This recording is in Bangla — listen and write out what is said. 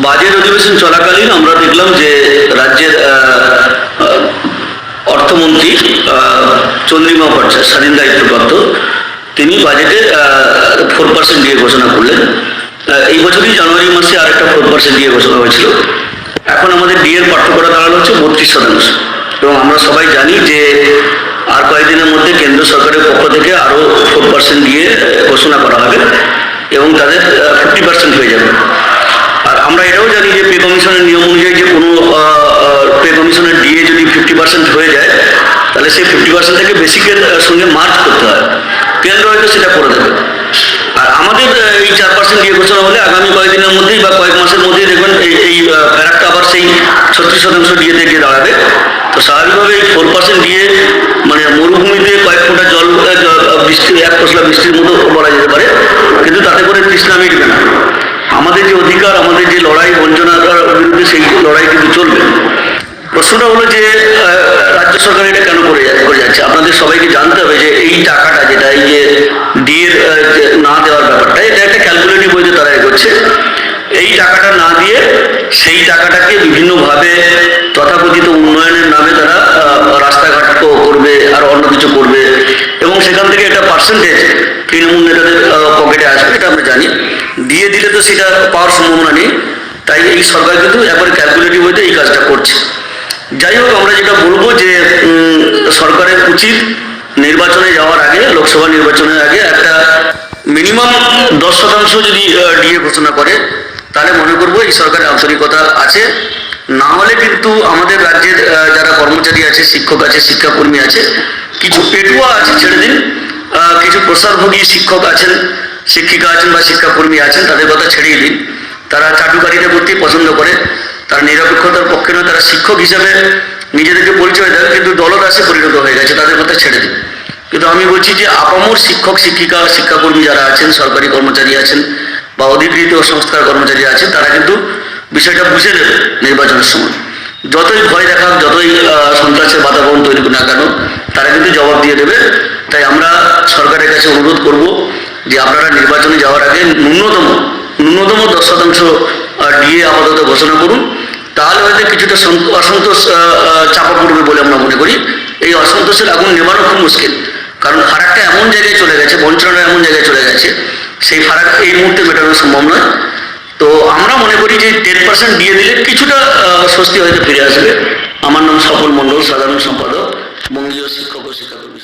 বাজেট অধিবেশন চলাকালীন আমরা দেখলাম যে রাজ্যের অর্থমন্ত্রী চন্দ্রিমা ভট্টাচার্য স্বাধীন দায়িত্বপ্রাপ্ত, তিনি বাজেটে ফোর পার্সেন্ট দিয়ে ঘোষণা করলেন। এই বছরই জানুয়ারি মাসে আরেকটা ফোর পার্সেন্ট দিয়ে ঘোষণা হয়েছিল। এখন আমাদের ডিএর পার্থক্যটা দাঁড়ানো হচ্ছে বত্রিশ শতাংশ। এবং আমরা সবাই জানি যে আর কয়েকদিনের মধ্যে কেন্দ্র সরকারের পক্ষ থেকে আরও ফোর পার্সেন্ট দিয়ে ঘোষণা করা হবে এবং তাদের ফিফটি পার্সেন্ট হয়ে যাবে আর আমরা এটাও জানি যে পে কমিশনের নিয়ম অনুযায়ী যে কোনো পে কমিশনের ডিএ যদি ফিফটি পার্সেন্ট হয়ে যায়, তাহলে সেই ফিফটি পার্সেন্ট থেকে বেসিকের সঙ্গে মার্চ করতে হয়। কেন্দ্র হয়তো সেটা করে দেবে। আর আমাদের এই চার পার্সেন্ট ডিএ ঘোষণা হলে আগামী কয়েকদিনের মধ্যেই বা কয়েক মাসের মধ্যেই দেখবেন এই এই ফ্যারাকটা আবার সেই ছত্রিশ শতাংশ ডিএতে গিয়ে দাঁড়াবে। তো স্বাভাবিকভাবে এই ফোর পার্সেন্ট ডিএ মানে মরুভূমিতে কয়েক ফোঁটা জল বৃষ্টি, এক পশলা বৃষ্টির মতো বলা যেতে পারে কিন্তু তাতে করে তৃষ্ণা মিটবে না আমাদের যে অধিকার আমাদের যে লড়াই বঞ্চনার বিরুদ্ধে সেই লড়াই কিন্তু চলবে প্রশ্নটা হলো যে রাজ্য সরকার এটা কেন করে করে যাচ্ছে? আপনাদের সবাইকে জানতে হবে যে এই টাকাটা যেটা, এই যে ডিএর না দেওয়ার ব্যাপারটা, এটা একটা ক্যালকুলেটিভ বইতে তারা এগোচ্ছে। এই টাকাটা না দিয়ে সেই টাকাটাকে বিভিন্নভাবে তথাকথিত উন্নয়নের নামে তারা রাস্তাঘাট করবে, আর অন্য কিছু করবে, এবং সেখান থেকে একটা পার্সেন্টেজ তৃণমূল নেতাদের পকেটে আসবে, এটা আমরা জানি। দিয়ে দিলে তো সেটা পাওয়ার সম্ভাবনা নেই। তাই এই সরকার কিন্তু একবারে ক্যালকুলেটিভ হইতে এই কাজটা করছে। যাই হোক, আমরা যেটা বলব যে সরকারের উচিত নির্বাচনে যাওয়ার আগে, লোকসভা নির্বাচনের আগে একটা মিনিমাম দশ শতাংশ যদি ডিএ ঘোষণা করে, তাহলে মনে করব এই সরকারের আন্তরিকতা আছে। না হলে কিন্তু আমাদের রাজ্যের যারা কর্মচারী আছে, শিক্ষক আছে, শিক্ষাকর্মী আছে, কিছু পেটুয়া আছে ছেড়ে দিন। কিছু প্রসারভোগী শিক্ষক আছেন, শিক্ষিকা আছেন বা শিক্ষাকর্মী আছেন, তাদের কথা ছেড়েই দিন। তারা চাটুকারিতা করতেই পছন্দ করে। তারা নিরপেক্ষতার পক্ষে নয়, তারা শিক্ষক হিসাবে নিজেদেরকে পরিচয় দেয় কিন্তু দলদাসে পরিণত হয়ে গেছে, তাদের কথা ছেড়ে দিন। কিন্তু আমি বলছি যে আপামর শিক্ষক, শিক্ষিকা, শিক্ষাকর্মী যারা আছেন, সরকারি কর্মচারী আছেন বা অধিকৃত সংস্থার কর্মচারী আছেন, তারা কিন্তু বিষয়টা বুঝে নেবে নির্বাচনের সময়। যতই ভয় দেখাক, যতই সন্ত্রাসের বাতাবরণ তৈরি না কেন, তারা কিন্তু জবাব দিয়ে দেবে। তাই আমরা সরকারের কাছে অনুরোধ করব যে আপনারা নির্বাচনে যাওয়ার আগে ন্যূনতম ন্যূনতম দশ শতাংশ ডিএ আপাতত ঘোষণা করুন। তাহলে হয়তো কিছুটা অসন্তোষ চাপা পড়বে বলে আমরা মনে করি। এই অসন্তোষের আগুন নেবানো খুব মুশকিল। কারণ ফারাকটা এমন জায়গায় চলে গেছে বঞ্চনাটা এমন জায়গায় চলে গেছে, সেই ফারাক এই মুহূর্তে মেটানো সম্ভব নয়। তো আমরা মনে করি যে টেন পার্সেন্ট দিয়ে দিলে কিছুটা স্বস্তি হয়তো ফিরে আসবে। আমার নাম সফল মণ্ডল, সাধারণ সম্পাদক বঙ্গীয় শিক্ষক ও শিক্ষাকর্মী